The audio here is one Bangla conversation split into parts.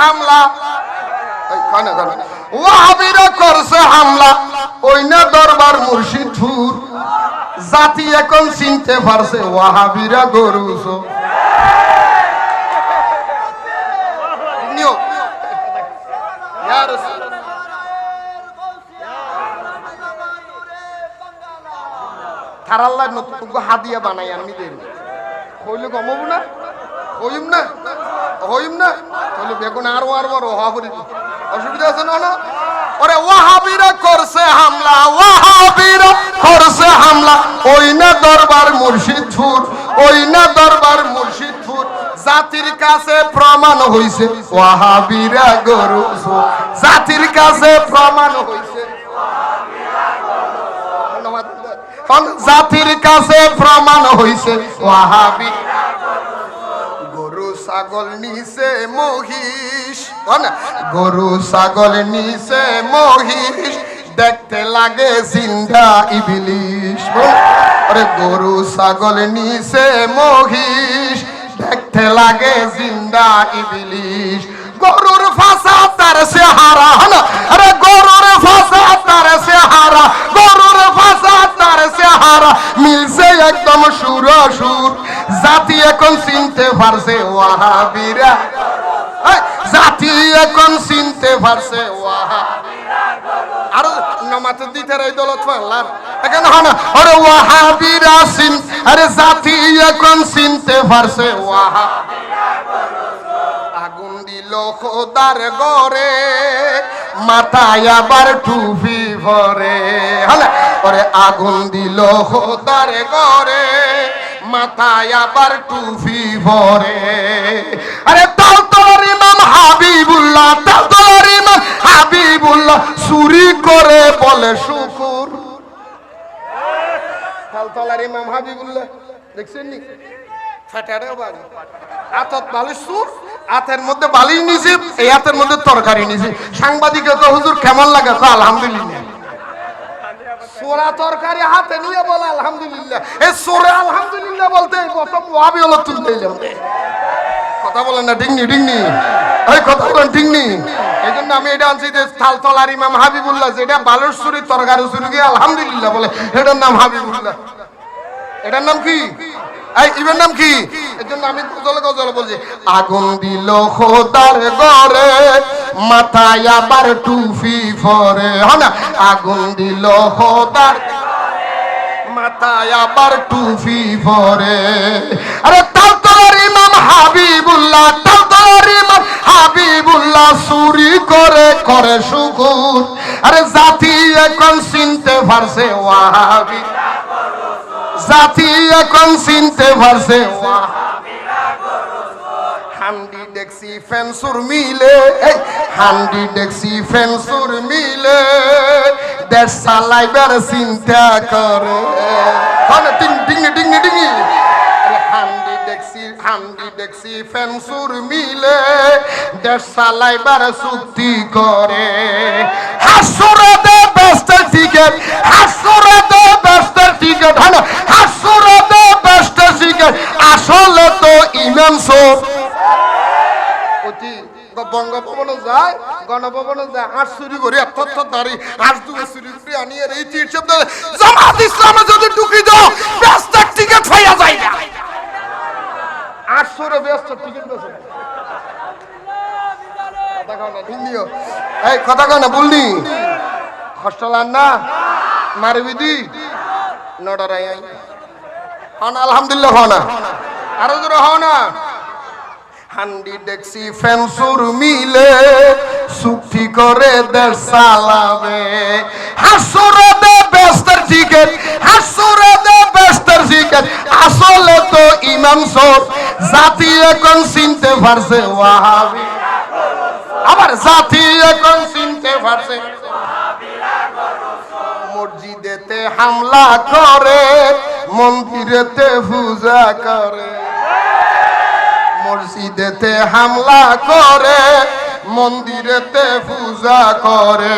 হামলা। হামলা। জাতি এখন চিনতে পারছে, ওয়াহাবিরা গরুস ইয়া নতুন হাদিয়া বানাই আমি দেন। কইলে কমাবো না? হইম না হইম না তাহলে বেগুন আরও আরও অসুবিধা আছে না ওরে ওয়াহাবিরা করছে হামলা ওয়াহাবিরা করছে হামলা ওই না দরবার মুর্শিদপুর ওই না দরবার মুর্শিদপুর জাতির কাছে প্রমাণ হইছে ওয়াহাবিরা গরু জাতির কাছে প্রমাণ হইছে। জাতির কাছে প্রমাণ হইছে ওয়াহাবি ছাগল নিছে মহিষ? গরু, ছাগল নিছে মহিষ। দেখতে লাগে জিন্দা ইবলিশ। বল। আরে গরু, ছাগল নিছে মহিষ। দেখতে লাগে জিন্দা ইবলিশ। গরুর ফাঁসা তার সে হারা হয় না? আরে গরুর ফাঁসা তার সে এখন চিনতে পারছে, ওয়াহাবিরা। জাতি এখন চিনতে পারছে আরও নমাতে দিতে এখানে হনা, আরে ওয়াহাবিরা চিন, আরে জাতি এখন চিনতে পারছে আগুন দিল খোদার গরে মাথায় আবার টুপি ভরে। ওরে আগুন দিল খোদার গরে মাথায় আবার টুপি ভরে। আরে তাও তোর ইমাম হাবিবুল্লাহ, তাও তোর ইমাম হাবিবুল্লাহ, চুরি করে বলে শুকুর। তালতলার ইমাম হাবিবুল্লাহ, দেখছেন নি? ফেটারেও বাড়ি। আতত বালিশ সুর আতের মধ্যে বালিশ নিছি, এই হাতের মধ্যে তরকারি নিছি। সাংবাদিকে তো হুজুর কেমন লাগে? আলহামদুলিল্লাহ। সোরা তরকারি হাতে নিয়ে বলে, আলহামদুলিল্লাহ। এই সোরে আলহামদুলিল্লাহ বলতে ওয়াবি হলো তুলতে এলাম কথা বলেন না, ডিংনি ডিংনি। এই কথা বলেন, ডিংনি। এই জন্য আমি এটা আনছি যে তালতলার ইমাম হাবিবুল্লাহ, যেটা বালুর তরকারি সুরি গিয়ে আলহামদুলিল্লাহ বলে, এটার নাম হাবিবুল্লাহ। এটার নাম কি? এই নাম কি? এর জন্য আমি গজল গজল বলছি, আগুন দিল খোদার গরে মাথায় আবার টুফি ফরে হ্যাঁ না? আগুন দিল খোদার। মাথায় আবার টুপি ফরে আরে তাও তোর ইমাম হাবিবুল্লাহ, তাও তোর ইমাম হাবিবুল্লাহ চুরি করে করে শুকুর। আরে জাতি এখন চিনতে পারছে, ওয়াহাবি। জাতি এখন চিনতে পারছে হান্ডি দেখছি ফেন্সুর মিলে হান্ডি দেখছি ফেন্সুর মিলে দেশ চালাইবার চিন্তা করে। ডিঙ্গি ডিঙ্গি ডিঙ্গি আরে হান্ডি দেখছি হান্ডি দেখছি ফেন্সুর মিলে দেশ চালাইবার চুক্তি করে। হাসুরে দে বেস্টের টিকেট হাসুরে দে বেস্টের টিকেট হ্যাঁ হাসুরে দে বেস্টের টিকেট, আসলে তো ইমাম অতি বঙ্গভবনে যায়, গণভবনে যায়, হাঁস চুরি করে এত দাঁড়ি, হাঁস দুটো চুরি করে, আনিয়ে এই শব্দ জামাত ইসলামে যদি ঢুকি দাও, ব্যস্তের টিকিট হইয়া যায় না। আটশোরে ব্যস্ত টিকিট বেছে। এই, কথা না বললি হস্টেল আরও না। হান্ডি ডেক্সি ফেন্সুর মিলে চুক্তি করে দেশ চালাবে। হাসুরে দে বেস্তের টিকেট হাসুরে দে বেস্তের টিকেট আসলে তো ইমাম সব জাতি এখন চিনতে পারছে, ওয়াহাবি আবার জাতি এখন চিনতে পারছে। মসজিদেতে হামলা করে, মন্দিরেতে পূজা করে। মসজিদেতে হামলা করে, মন্দিরেতে পূজা করে।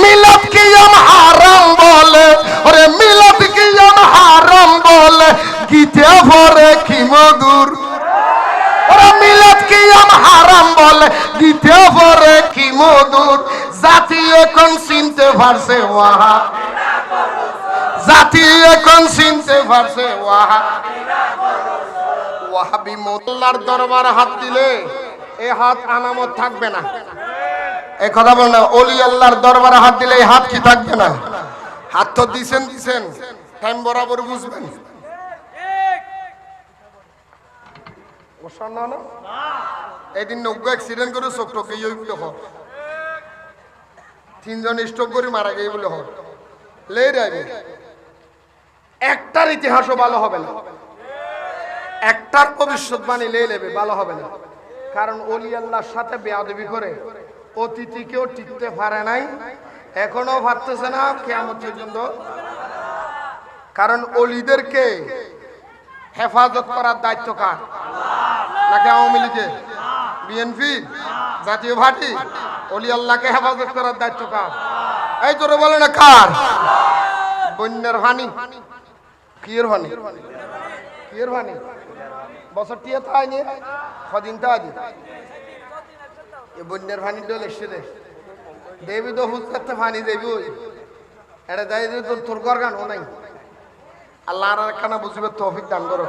মিলাদ কিয়াম হারাম বলে, ওরে মিলাদ কিয়াম হারাম বলে, গীতে ভরে কি মধুর। বলে দিতে পরে কি মধুর। জাতি এখন চিনতে পারছে, ওয়াহা। জাতি এখন চিনতে পারছে, ওয়াহা। মোল্লার দরবার হাত দিলে এ হাত আনামত থাকবে না। এই কথা বল না, অলি আল্লাহর দরবারে হাত দিলে এই হাত কি থাকবে না? হাত তো দিছেন দিছেন টাইম বরাবর বুঝবেন। এদিন নৌকো অ্যাক্সিডেন্ট করে চোখ টোক গিয়ে বলে হর তিনজন স্ট্রোক করে মারা গিয়ে বলে হর একটার ইতিহাসও ভালো হবে না। একটার ভবিষ্যৎবাণী লে নেবে, ভালো হবে না। কারণ অলি আল্লাহর সাথে বেয়াদবি করে। অতিথিকেও টিকতে পারে নাই এখনও ভাবতেছে না কেমন পর্যন্ত। কারণ অলিদেরকে হেফাজত করার দায়িত্ব কার? নাকি আওয়ামী লীগের? বিএনপি? জাতীয় পার্টি? অলি আল্লাহকে হেফাজত করার দায়িত্ব কার? এই তোরে বলে না কার? বন্যার ভানি। কিয়ের ভানি? কিয়ের ভানি? বছর টিয়ে তো আইনি কদিন তো আজ এ বন্যার ভানি ডোল এসে দে দেবী তো হুজ করতে ভানি দেবী ওই। এটা যাই যে তোর তোর ঘর গান নাই। আল্লাহ আর একখানা বুঝবে তৌফিক দান করো।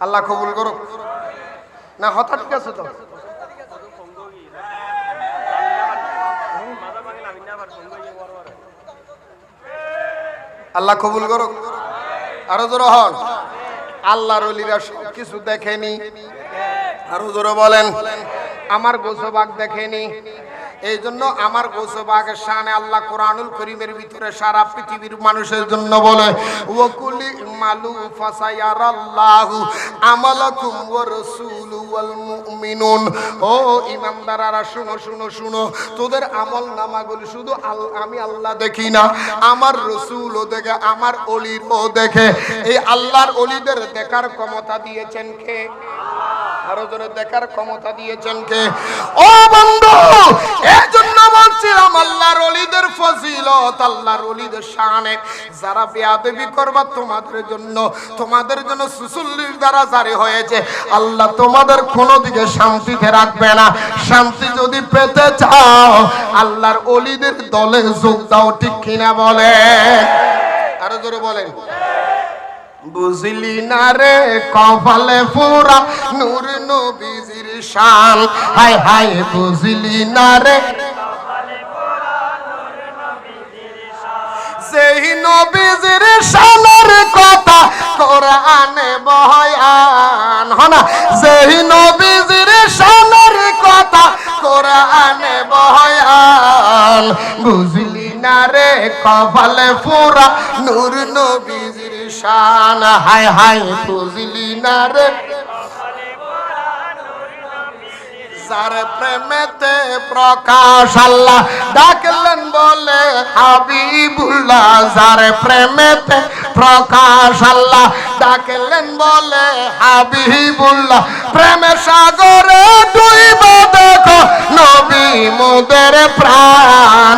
আল্লাহ কবুল করো না হঠাৎ ঠিক আছে তো? আল্লাহ কবুল করো আরও জোর হন। আল্লাহর অলিরা সব কিছু দেখেনি। আরও জোরে বলেন। আমার গোসবাগ দেখেনি। এই জন্য আমার গোসবাগের শানে আল্লাহ কোরআনুল করিমের ভিতরে সারা পৃথিবীর মানুষের জন্য বলে, ওকুলি মালু ফাসায়ারাল্লাহু আমালাকুম ওয়া রাসূলু ওয়াল মুমিনুন। ও ইমানদাররা, শুনো শুনো শুনো, তোদের আমল নামাগুলি শুধু আমি আল্লাহ দেখি না, আমার রসুলও দেখে, আমার অলিরও দেখে। এই আল্লাহর অলিদের দেখার ক্ষমতা দিয়েছেন কে? আরও জোরে দেখার ক্ষমতা দিয়েছেন কে? ও বন্ধু এই জন্য বলছিলাম, আল্লাহর অলিদের ফজিলত, আল্লাহর অলিদের শানে। যারা বেয়াদবি করবা তোমাদের জন্য তোমাদের জন্য সুসুল্লির দ্বারা জারি হয়েছে। আল্লাহ তোমাদের কোনো দিকে শান্তিতে রাখবে না। শান্তি যদি পেতে চাও, আল্লাহর অলিদের দলে যোগ দাও, ঠিক কিনা বলে আরও জোরে বলেন। বুঝলি না রে, কপালে পুরা নূর নবীজির শান। হাই হাই বুঝলি না রে। সেই নবীজির শানের কথা কোরআনে বয়ান হনা সেই নবীজির শানের কথা কোরআনে বয়ান, বুঝলি না রে, কপালে পুরা নূর নবীজির শান হাই হাই বুঝলি না রে। যার প্রেমেতে প্রকাশ আল্লাহ ডাকলেন বলে, হাবিবুল্লাহ, যার প্রেমেতে প্রকাশ আল্লাহ ডাকলেন বলে, হাবিবুল্লাহ, প্রেমে সাগরে ডুইব দেখো নবী মোদের প্রাণ।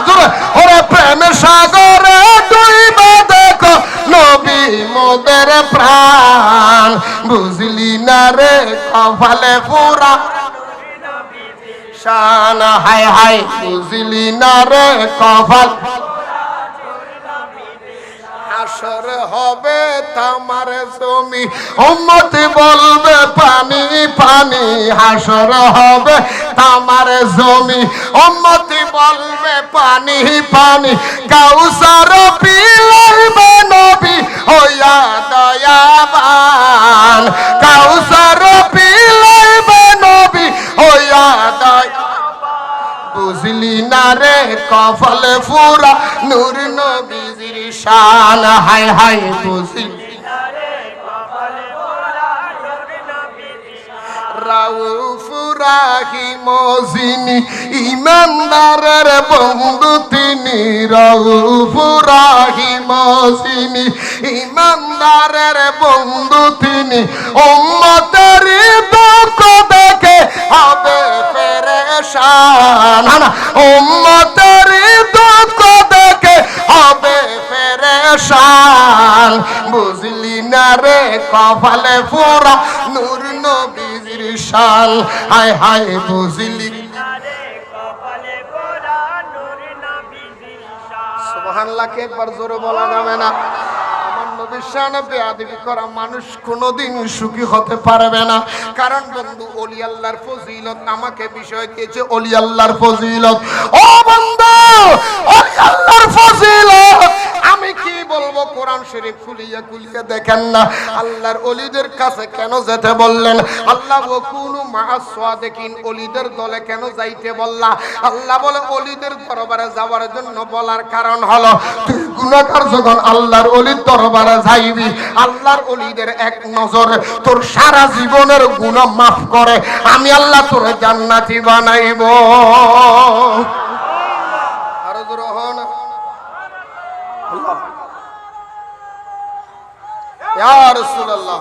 ওরে প্রেমে সাগরে ডুইব দেখো নবী মোদের প্রাণ। বুঝলি না রে কপালে পুরা। শান হায় হায় বুঝলি না রে কপাল। হাসর হবে তামার জমি। উম্মতি বলবে পানি পানি। হাসর হবে তামার জমি, উম্মতি বলবে পানি পানি। কাউসার পিলাইবে নবী হইয়া দয়াবান। কাউসার পিলাইবে নবী হইয়া দয়া বুঝলি না রে কফলে ফুরা, নূর নবীজির শান। হায় হায়, বুঝলি রাউফ রাহিম জিনি ইমানদারের বন্ধু, তিনি রাউফ রাহিম জিনি ইমানদারের বন্ধু, তিনি উম্মতের দুঃখ দেখে হবে ফেরেশান। না উম্মতের দুঃখ দেখে হবে ফেরেশান। বুঝলি না রে কপালে পুরা নূর নবীজির শান হায় হায়, বুঝলি। মানুষ কোনোদিন সুখী হতে পারবে না। কারণ বন্ধু, অলি আল্লাহর ফজিলত আমাকে বিষয় দিয়েছে, অলি আল্লাহর ফজিলত। ও বন্ধু, অলি আল্লাহর ফজিলত। আমি কি বলব? কোরআন শরীফ খুলিয়ে খুলিয়ে দেখেন না। আল্লাহর অলিদের কাছে কেন যেতে বললেন? আল্লাহ ওকুনু মাআসাদিকিন অলিদের দলে কেন যাইতে বললা? আল্লাহ বলে, অলিদের দরবারে যাওয়ার জন্য বলার কারণ হলো, তুই গুনাহগার যখন আল্লাহর অলির দরবারে যাইবি, আল্লাহর অলিদের এক নজর তোর সারা জীবনের গুনাহ মাফ করে। আমি আল্লাহ তোর জান্নাতি বানাইব। ইয়া রাসূলুল্লাহ।